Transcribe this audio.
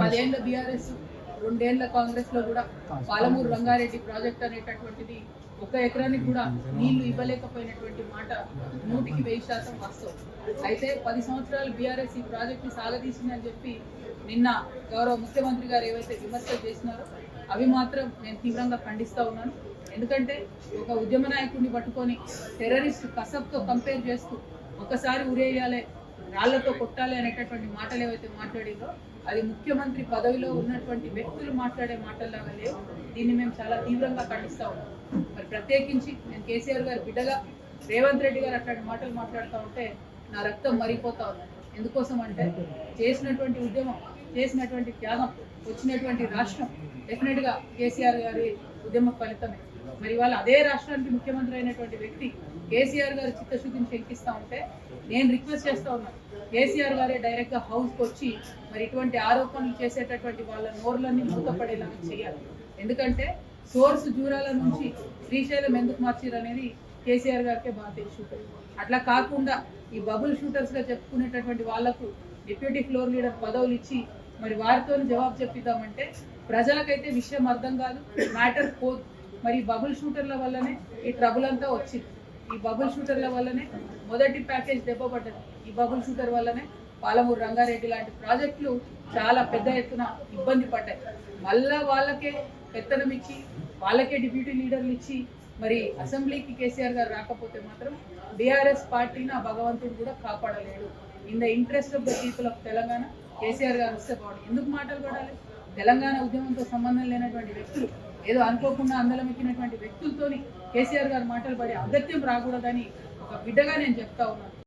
పదేళ్ళ బీఆర్ఎస్ రెండేళ్ళ కాంగ్రెస్లో కూడా పాలమూరు రంగారెడ్డి ప్రాజెక్ట్ అనేటటువంటిది ఒక ఎకరానికి కూడా నీళ్ళు ఇవ్వలేకపోయినటువంటి మాట నూటికి వెయ్యి శాతం వాస్తవం. అయితే పది సంవత్సరాలు బీఆర్ఎస్ ఈ ప్రాజెక్ట్ సాగదీసిందని చెప్పి నిన్న గౌరవ ముఖ్యమంత్రి గారు ఏవైతే విమర్శలు చేసినారో అవి మాత్రం నేను తీవ్రంగా ఖండిస్తూ ఉన్నాను. ఎందుకంటే ఒక ఉద్యమ నాయకుడిని పట్టుకొని టెర్రరిస్ట్ కసబ్తో కంపేర్ చేస్తూ ఒకసారి ఉరేయాలి రాళ్ళతో కొట్టాలి అనేటటువంటి మాటలు ఏవైతే మాట్లాడిందో అది ముఖ్యమంత్రి పదవిలో ఉన్నటువంటి వ్యక్తులు మాట్లాడే మాటల్లాగా లేవు. దీన్ని మేము చాలా తీవ్రంగా ఖండిస్తూ ఉన్నాం. మరి ప్రత్యేకించి నేను కేసీఆర్ గారి బిడ్డగా రేవంత్ రెడ్డి గారు అట్లాంటి మాటలు మాట్లాడుతూ ఉంటే నా రక్తం మరిపోతా ఉంది ఎందుకోసం అంటే చేసినటువంటి ఉద్యమం చేసినటువంటి త్యాగం వచ్చినటువంటి రాష్ట్రం డెఫినెట్గా కేసీఆర్ గారి ఉద్యమ ఫలితమే. మరి ఇవాళ అదే రాష్ట్రానికి ముఖ్యమంత్రి అయినటువంటి వ్యక్తి కేసీఆర్ గారు చిత్తశుద్ధిని శంకిస్తా ఉంటే నేను రిక్వెస్ట్ చేస్తా ఉన్నాను కేసీఆర్ గారే డైరెక్ట్గా హౌస్కి హౌస్ వచ్చి మరి ఇటువంటి ఆరోపణలు చేసేటటువంటి వాళ్ళ నోర్లన్నీ మూతపడేలాగా చేయాలి. ఎందుకంటే సోర్స్ జూరాల నుంచి శ్రీశైలం ఎందుకు మార్చారు అనేది కేసీఆర్ గారికే బాగా తెలిసి అట్లా కాకుండా ఈ బబుల్ షూటర్స్గా చెప్పుకునేటటువంటి వాళ్ళకు డిప్యూటీ ఫ్లోర్ లీడర్ పదవులు ఇచ్చి మరి వారితో జవాబు చెప్పిద్దామంటే ప్రజలకైతే విషయం అర్థం కాదు మ్యాటర్ పోదు. మరి బబుల్ షూటర్ల వల్లనే ఈ ట్రబుల్ అంతా వచ్చింది. ఈ బబుల్ షూటర్ల వల్లనే మొదటి ప్యాకేజ్ దెబ్బపడ్డది ఈ బబుల్ షూటర్ వల్లనే పాలమూరు రంగారెడ్డి లాంటి ప్రాజెక్టులు చాలా పెద్ద ఎత్తున ఇబ్బంది పడ్డాయి. మళ్ళా వాళ్ళకే పెత్తనం ఇచ్చి వాళ్ళకే డిప్యూటీ లీడర్లు ఇచ్చి మరి అసెంబ్లీకి కేసీఆర్ గారు రాకపోతే మాత్రం బీఆర్ఎస్ పార్టీని ఆ భగవంతుడు కూడా కాపాడలేడు. In the interest of the people of Telangana KCR గారు వస్తే బాగుంది ఎందుకు మాటలు పడాలి? తెలంగాణ ఉద్యమంతో సంబంధం లేనటువంటి వ్యక్తులు ఏదో అనుకోకుండా అందలం ఎక్కినటువంటి వ్యక్తులతోని కేసీఆర్ గారు మాటలు పడే అగత్యం రాకూడదని ఒక బిడ్డగా నేను చెప్తా ఉన్నాను.